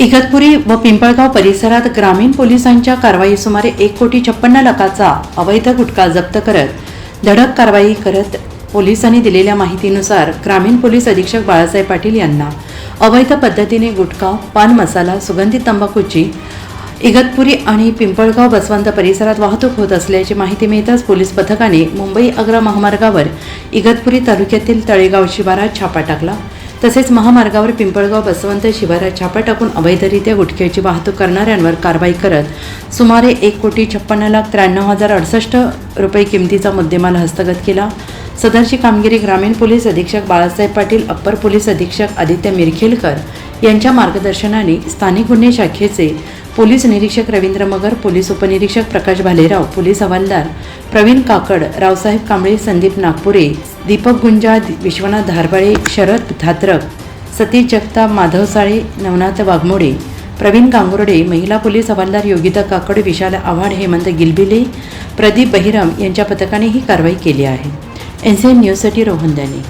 इगतपुरी व पिंपळगाव परिसरात ग्रामीण पोलिसांच्या कारवाई सुमारे एक कोटी छप्पन्न लाखाचा अवैध गुटखा जप्त करत धडक कारवाई करत पोलिसांनी दिलेल्या माहितीनुसार ग्रामीण पोलीस अधीक्षक बाळासाहेब पाटील यांना अवैध पद्धतीने गुटखा पान मसाला सुगंधित तंबाखूची इगतपुरी आणि पिंपळगाव बसवंत परिसरात वाहतूक होत असल्याची माहिती मिळताच पोलीस पथकाने मुंबई आग्रा महामार्गावर इगतपुरी तालुक्यातील तळेगाव शिवारात छापा टाकला. तसेच महामार्गावर पिंपळगाव बसवंत शिवारात छापा टाकून अवैधरित्या गुटख्याची वाहतूक करणाऱ्यांवर कारवाई करत सुमारे एक कोटी छप्पन्न लाख त्र्याण्णव हजार अडुसष्ट रुपये किमतीचा मुद्देमाल हस्तगत केला. सदरची कामगिरी ग्रामीण पोलीस अधीक्षक बाळासाहेब पाटील अप्पर पोलीस अधीक्षक आदित्य मिरखेलकर यांच्या मार्गदर्शनाने स्थानिक गुन्हे शाखेचे पोलीस निरीक्षक रवींद्र मगर पोलीस उपनिरीक्षक प्रकाश भालेराव पोलीस हवालदार प्रवीण काकड रावसाहेब कांबळे संदीप नागपुरे दीपक गुंजा विश्वनाथ धारबाळे शरद धात्रक सतीश जगताप माधव साळे नवनाथ वाघमोडे प्रवीण कांगुर्डे महिला पोलीस हवालदार योगिता काकड विशाल आव्हाड हेमंत गिलबिले प्रदीप बहिरम यांच्या पथकाने ही कारवाई केली आहे. एन सी एन न्यूजसाठी रोहन दाने